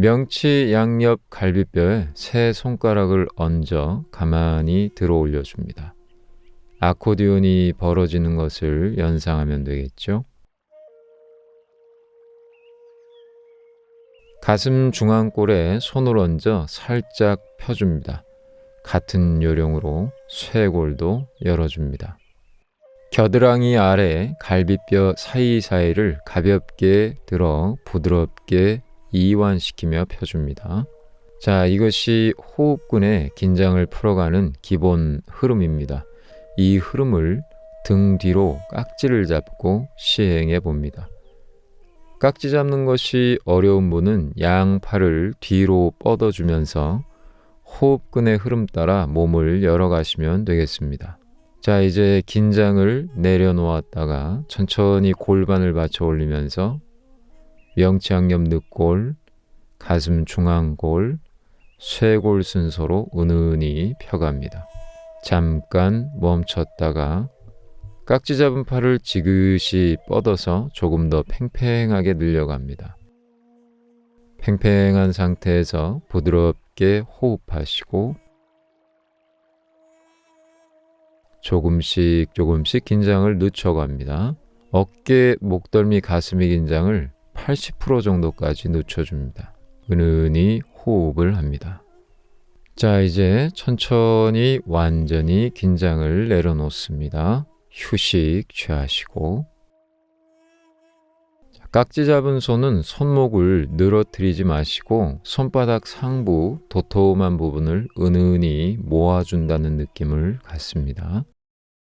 명치 양옆 갈비뼈에 세 손가락을 얹어 가만히 들어 올려줍니다. 아코디온이 벌어지는 것을 연상하면 되겠죠. 가슴 중앙골에 손을 얹어 살짝 펴줍니다. 같은 요령으로 쇄골도 열어줍니다. 겨드랑이 아래 갈비뼈 사이사이를 가볍게 들어 부드럽게 이완시키며 펴줍니다. 자, 이것이 호흡근의 긴장을 풀어가는 기본 흐름입니다. 이 흐름을 등 뒤로 깍지를 잡고 시행해 봅니다. 깍지 잡는 것이 어려운 분은 양 팔을 뒤로 뻗어주면서 호흡근의 흐름 따라 몸을 열어가시면 되겠습니다. 자, 이제 긴장을 내려놓았다가 천천히 골반을 받쳐 올리면서 명치양옆 늑골, 가슴 중앙골, 쇄골 순서로 은은히 펴갑니다. 잠깐 멈췄다가 깍지 잡은 팔을 지그시 뻗어서 조금 더 팽팽하게 늘려갑니다. 팽팽한 상태에서 부드럽게 호흡하시고 조금씩 조금씩 긴장을 늦춰갑니다. 어깨, 목덜미, 가슴의 긴장을 80% 정도까지 늦춰줍니다. 은은히 호흡을 합니다. 자, 이제 천천히 완전히 긴장을 내려놓습니다. 휴식 취하시고 자, 깍지 잡은 손은 손목을 늘어뜨리지 마시고 손바닥 상부 도톰한 부분을 은은히 모아준다는 느낌을 갖습니다.